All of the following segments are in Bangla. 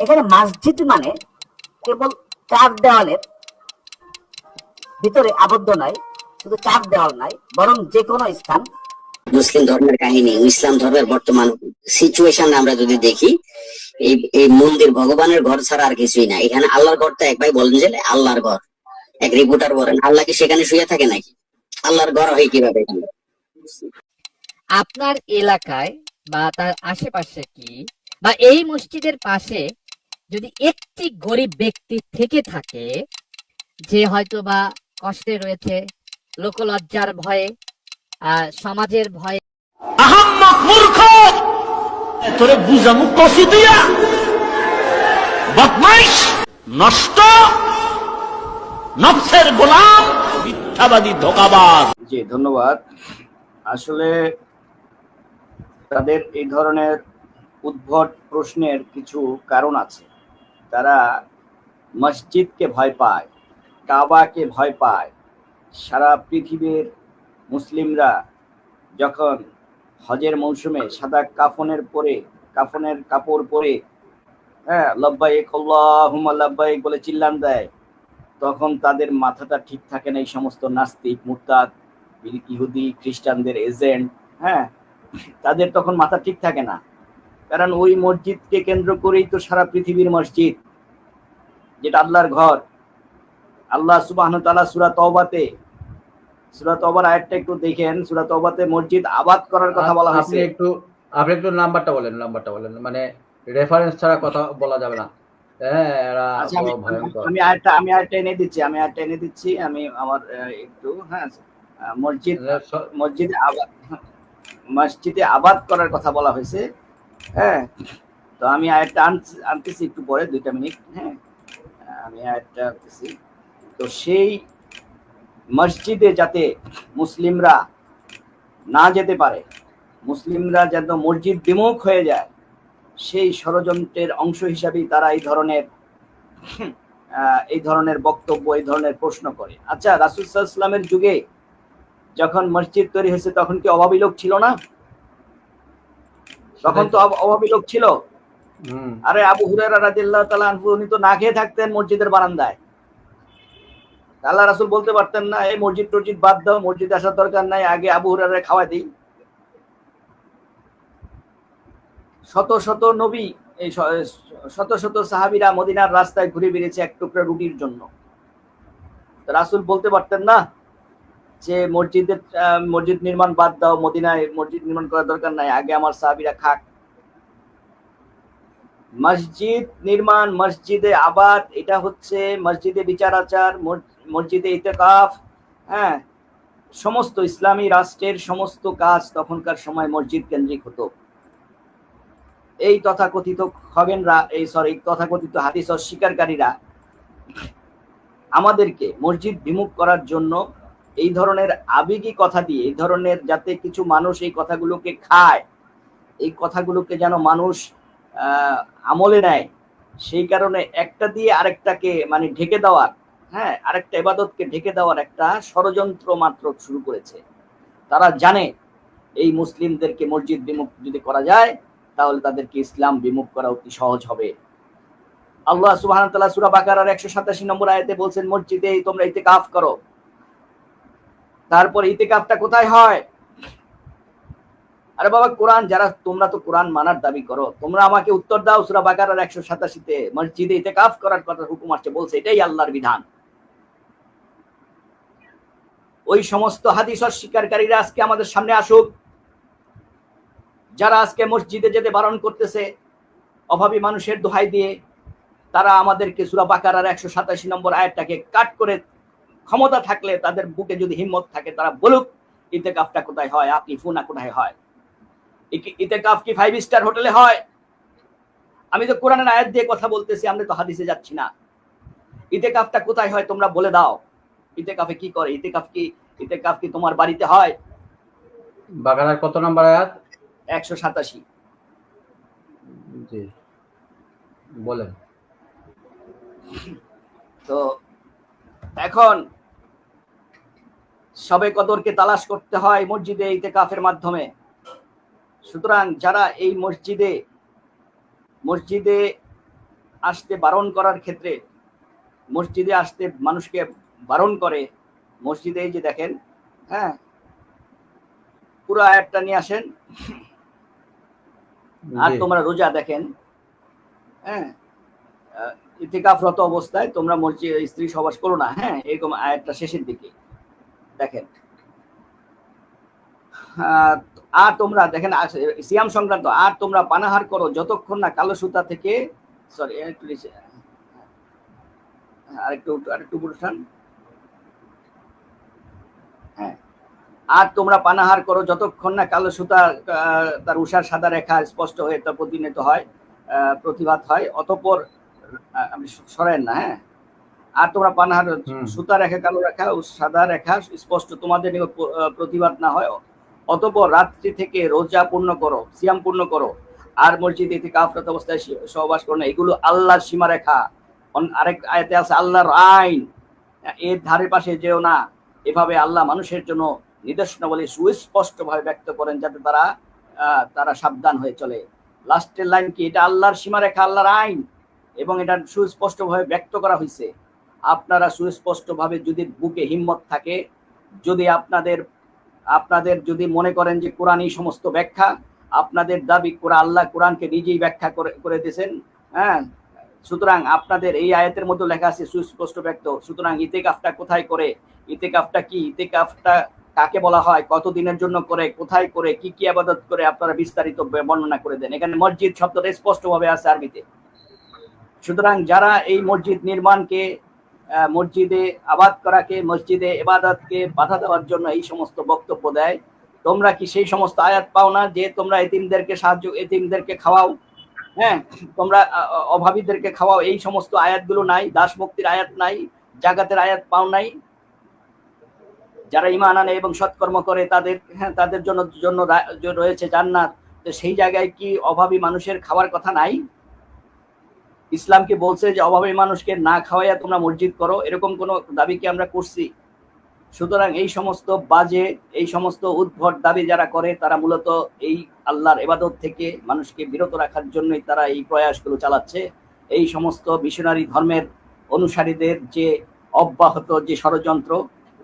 এখানে মসজিদ মানে কেবল চার দেওয়ালের ভিতরে আবদ্ধ নয় শুধু চার দেওয়াল নয় বরং যে কোনো স্থান। মুসলিম ধর্মের কাহিনী ইসলাম ধর্মের বর্তমান সিচুয়েশন আমরা যদি দেখি এই এই মন্দির ভগবানের ঘর ছাড়া আর কিছুই না এখানে আল্লাহর ঘরটা এক ভাই বলেন যে আল্লাহর ঘর। এক রিপোর্টার বলেন আল্লাহ কি সেখানে শুয়ে থাকে নাকি? আল্লাহর ঘর হয় কীভাবে এখানে? আপনার এলাকায় বা তার আশেপাশে কি বা এই মসজিদের পাশে যদি একটি গরিব ব্যক্তি থেকে থাকে যে হয়তো বা কষ্টে রয়েছে লোকলজ্জার ভয়ে সমাজের ভয়ে। আহাম্মক মূর্খ! তোরে বুঝামু কষি দিয়া। বদমাইশ নষ্ট নফসের গোলাম মিথ্যাবাদী ধোকাবাজ। জি ধন্যবাদ। আসলে তাদের এই ধরনের উদ্ভট প্রশ্নের কিছু কারণ আছে। তারা মসজিদকে ভয় পায়, কাবাকে ভয় পায়। সারা পৃথিবীর মুসলিমরা যখন হজের মৌসুমে সাদা কাফনের পরে, কাফনের কাপড় পরে হ্যাঁ লব্বাইক, আল্লাহুম্মা লব্বাইক বলে চিল্লান দেয়, তখন তাদের মাথাটা ঠিক থাকে না এই সমস্ত নাস্তিক, মুরতাদ, ইহুদি, খ্রিস্টানদের এজেন্ট হ্যাঁ তাদের তখন মাথা ঠিক থাকে না। কারণ ওই মসজিদকে কেন্দ্র করেই তো সারা পৃথিবীর মসজিদ যেটা আল্লাহর ঘর। আল্লাহ সুবাহ তালা সুরা তওবাতে সুরা তওবার আয়াতটা একটু দেখেন। সুরা তওবাতে মসজিদ আবাদ করার কথা বলা হয়েছে। একটু আপনি একটু নাম্বারটা বলেন নাম্বারটা বলেন। মানে রেফারেন্স ছাড়া কথা বলা যাবে না। হ্যাঁ আচ্ছা আমি বড় আমি আয়াতটা আমি আয়াতটা এনে দিচ্ছি আমি আয়াতটা এনে দিচ্ছি। আমি আমার একটু হ্যাঁ আহ, মসজিদ মসজিদে আবাদ মসজিদে আবাদ করার কথা বলা হয়েছে। হ্যাঁ তো আমি আনছি- আনতেছি একটু পরে, দুইটা মিনিট হ্যাঁ আমি আয়াতটা আনতেছি। তো সেই মসজিদে যাতে মুসলিমরা না যেতে পারে, মুসলিমরা যেন মসজিদ বিমুখ হয়ে যায়, সেই ষড়যন্ত্রের অংশ হিসাবেই তারা এই ধরনের এই ধরনের বক্তব্য, এই ধরনের প্রশ্ন করে। আচ্ছা রাসুল ইসলামের যুগে যখন মসজিদ তৈরি হয়েছে তখন কি অভাবী লোক ছিল না? তখন তো অভাবী লোক ছিল। আরে আবু হুরায়রা রাদিয়াল্লাহু তাআলা আনহু উনি তো না খেয়ে থাকতেন মসজিদের বারান্দায়। আল্লাহ রাসূল বলতে পারতেন না এই মসজিদ টসজিদ বাদ দাও মসজিদে আসার দরকার নাই আগে আবু হুরায়রা খাওয়াই দিই। শত শত নবী এই শত শত সাহাবীরা মদিনার রাস্তায় ঘুরে বেড়েছে এক টুকরা রুটির জন্য। রাসূল বলতে পারতেন না যে মসজিদের মসজিদ নির্মাণ বাদ দাও, মদিনায় মসজিদ নির্মাণ করার দরকার নাই, আগে আমার সাহাবীরা খাক। মসজিদ নির্মাণ, মসজিদে আবাদ, এটা হচ্ছে মসজিদে বিচার আচার মসজিদে ইতেকাফ হ্যাঁ? সমস্ত ইসলামী রাষ্ট্রের সমস্ত কাজ তখনকার সময় মসজিদ কেন্দ্রিক হতো। এই তথাকথিত খগেনরা, এই সরি তথাকথিত হাদিস অস্বীকারীরা আমাদেরকে মসজিদ বিমুখ করার জন্য এই ধরনের আবেগী কথা দিয়ে, এই ধরনের যাতে কিছু মানুষ এই কথাগুলোকে খায়, এই কথাগুলোকে যেন মানুষ আমলে নেয়, সেই কারণে একটা দিয়ে আরেকটাকে মানে ঢেকে দেওয়ার হ্যাঁ আরেকটা এবাদতকে ঢেকে দেওয়ার একটা ষড়যন্ত্র মাত্র শুরু করেছে। তারা জানে এই মুসলিমদেরকে মসজিদ বিমুখ যদি করা যায়, তাহলে তাদেরকে ইসলাম বিমুখ করা অতি সহজ হবে। আল্লাহ সুবাহ সুরা বাকারার একশো সাতাশি নম্বর আয়তে বলছেন, মসজিদে তোমরা ইতে কাফ করো। তারপর ইতেকাফটা কোথায় হয়? আরে বাবা, কোরআন যারা, তোমরা তো কোরআন মানার দাবি করো। তোমরা আমাকে উত্তর দাও সুরা বাকারার একশো সাতাশিতে। মসজিদে ইতেকাফ করার কথা হুকুম আসছে, বলছে এটাই আল্লাহর বিধান। ওই সমস্ত হাদিস অস্বীকারীরা আজকে আমাদের সামনে আসুক। যারা আজকে মসজিদে যেতে বারণ করতেছে, অভাবী মানুষের দোহাই দিয়ে, তারা আমাদেরকে সুরা বাকারার একশো সাতাশি নম্বর আয়াতটাকে কাট করে ক্ষমতা থাকলে তাদের বুকে যদি হিম্মত থাকে তারা বলুক ইতেকাফটা কোথায় হয় আপনি ফুনা কোথায় হয়? ইতেকাফ কি ফাইভ স্টার হোটেলে হয়? আমি তো কোরআনের আয়াত দিয়ে কথা বলতেছি আমরা তো হাদিসে যাচ্ছি না। ইতেকাফটা কোথায় হয় তোমরা বলে দাও। ইতেকাফে কি করে? ইতেকাফ কি ইতেকাফ কি তোমার বাড়িতে হয়? বাগানের কত নাম্বার আয়াত? একশো সাতাশি। জি। বলেন। তো এখন সবে কদরকে তালাশ করতে হয় মসজিদে ইতেকাফের মাধ্যমে। সুতরাং যারা এই মসজিদে মসজিদে আসতে বারণ করার ক্ষেত্রে মসজিদে আসতে মানুষকে বারণ করে মসজিদে এই যে দেখেন হ্যাঁ? পুরো আয়াতটা নিয়ে আসেন। আর তোমরা রোজা দেখেন হ্যাঁ? ইতিকাফরত অবস্থায় তোমরা মসজিদ স্ত্রী সবাস করো না হ্যাঁ? এরকম আয়াতটা শেষের দিকে। দেখেন। আর তোমরা, দেখেন সিয়াম সংক্রান্ত, আর তোমরা পানাহার করো যতক্ষণ না কালো সুতা থেকে সরি একটু আরেকটু আরেকটু হ্যাঁ। আর তোমরা পানাহার করো যতক্ষণ না কালো সুতা তার উষার সাদা রেখা স্পষ্ট হয়ে তা প্রতিনিয়ত হয় প্রতিভাত হয়, অতঃপর আপনি সরেন না হ্যাঁ? আর তোমরা পানাহার সুতা রেখা কালো রেখা ও সাদা রেখা স্পষ্ট তোমাদের প্রতিবাদ না হয়। অতঃপর রাত্রি থেকে রোজা পূর্ণ করো সিয়াম পূর্ণ করো আর মসজিদে থেকে আফরত অবস্থায় সহবাস করো না। এগুলো আল্লাহর সীমারেখা। আরেক আয়তে আছে আল্লাহর আইন। এর ধারে পাশে যেও না। এভাবে আল্লাহ মানুষের জন্য নির্দেশনাবলী সুস্পষ্ট ভাবে ব্যক্ত করেন যাতে তারা আহ, তারা সাবধান হয়ে চলে। লাস্টের লাইন কি? এটা আল্লাহর সীমারেখা আল্লাহর আইন। এবং এটা সুস্পষ্টভাবে ব্যক্ত করা হয়েছে আপনারা সুস্পষ্টভাবে যদি বুকে হিম্মত থাকে, যদি আপনাদের আপনাদের যদি মনে করেন যে কোরআন এই সমস্ত ব্যাখ্যা, আপনাদের দাবি করে আল্লাহ কোরআনকে নিজেই ব্যাখ্যা করে করে দিয়েছেন হ্যাঁ? সুতরাং আপনাদের এই আয়াতের মধ্যে লেখা আছে সুস্পষ্ট ব্যক্ত, সুতরাং ইতেকাফটা কোথায় করে, ইতেকাফটা কি, ইতেকাফটা কাকে বলা হয় কত দিনের জন্য করে, কোথায় করে, কি কি আবাদত করে, আপনারা বিস্তারিত বর্ণনা করে দেন। এখানে মসজিদ শব্দটা স্পষ্টভাবে আছে আরবিতে। সুতরাং যারা এই মসজিদ নির্মাণকে মসজিদে আবাদ করাকে, মসজিদে এবাদতকে বাধা দেওয়ার জন্য এই সমস্ত বক্তব্য দেয়, তোমরা কি সেই সমস্ত আয়াত পাও না যে তোমরা এতিমদেরকে সাহায্য, এতিমদেরকে খাওয়াও? হ্যাঁ তোমরা অভাবীদেরকে খাওয়াও। এই সমস্ত আয়াতগুলো নাই দাস মুক্তির আয়াত নাই জাগাতের আয়াত পাও নাই। যারা ইমান আনে এবং সৎকর্ম করে, তাদের হ্যাঁ তাদের জন্য জন্য রয়েছে জান্নাত। তো সেই জায়গায় কি অভাবী মানুষের খাওয়ার কথা নাই? ইসলাম কি বলছে যে অভাবী মানুষকে না খাওয়াইয়া তোমরা মসজিদ করো, এরকম কোনো দাবি কি আমরা করছি? সুতরাং এই সমস্ত বাজে, এই সমস্ত উদ্ভট দাবি যারা করে, তারা মূলত এই আল্লাহর এবাদত থেকে মানুষকে বিরত রাখার জন্যই তারা এই প্রয়াসগুলো চালাচ্ছে। এই সমস্ত মিশনারি ধর্মের অনুসারীদের যে অব্যাহত যে ষড়যন্ত্র,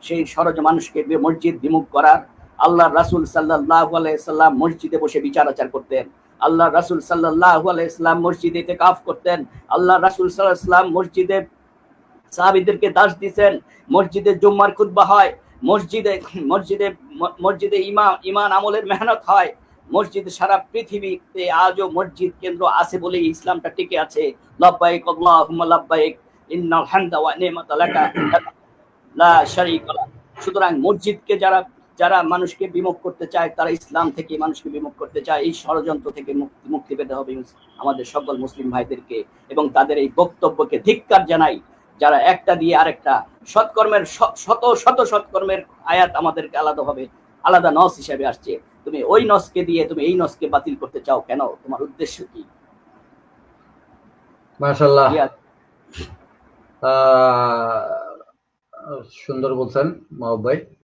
সেই ষড়য মানুষকে মসজিদ বিমুখ করার আল্লাহ রাসুল সাল্লাহ সাল্লাম মসজিদে বসে বিচার আচার করতেন। আল্লাহ রাসুল সাল্লাহ আলাইসাল্লাম মসজিদে কাফ করতেন। আল্লাহ রাসুল সাল্লাহ সাল্লাম মসজিদে সাহাবিদেরকে দাস দিতেন মসজিদে জুম্মার খুতবা হয়। মসজিদে মসজিদে মসজিদে ইমা, ইমান আমলের মেহনত হয়। মসজিদ সারা পৃথিবীতে আজও মসজিদ কেন্দ্র আছে বলে ইসলামটা টিকে আছে। লাব্বাইক আল্লাহুম্মা লাব্বাইক, ইন্নাল ওয়া লা শারীকা সুতরাং মসজিদকে যারা যারা মানুষকে বিমুখ করতে চায় তারা ইসলাম থেকে মানুষকে বিমুখ করতে চায়। এই ষড়যন্ত্র থেকে মুক্তি মুক্তি পেতে হবে আমাদের সকল মুসলিম ভাইদেরকে এবং তাদের এই বক্তব্যকে ধিক্কার জানাই। যারা একটা দিয়ে আরেকটা সৎকর্মের শত শত সৎকর্মের আয়াত আমাদেরকে আলাদাভাবে আলাদা নস হিসাবে আসছে। তুমি ওই নসকে দিয়ে তুমি এই নসকে বাতিল করতে চাও কেন? তোমার উদ্দেশ্য কি? মাশাল্লাহ সুন্দর বলছেন মাহবুব ভাই।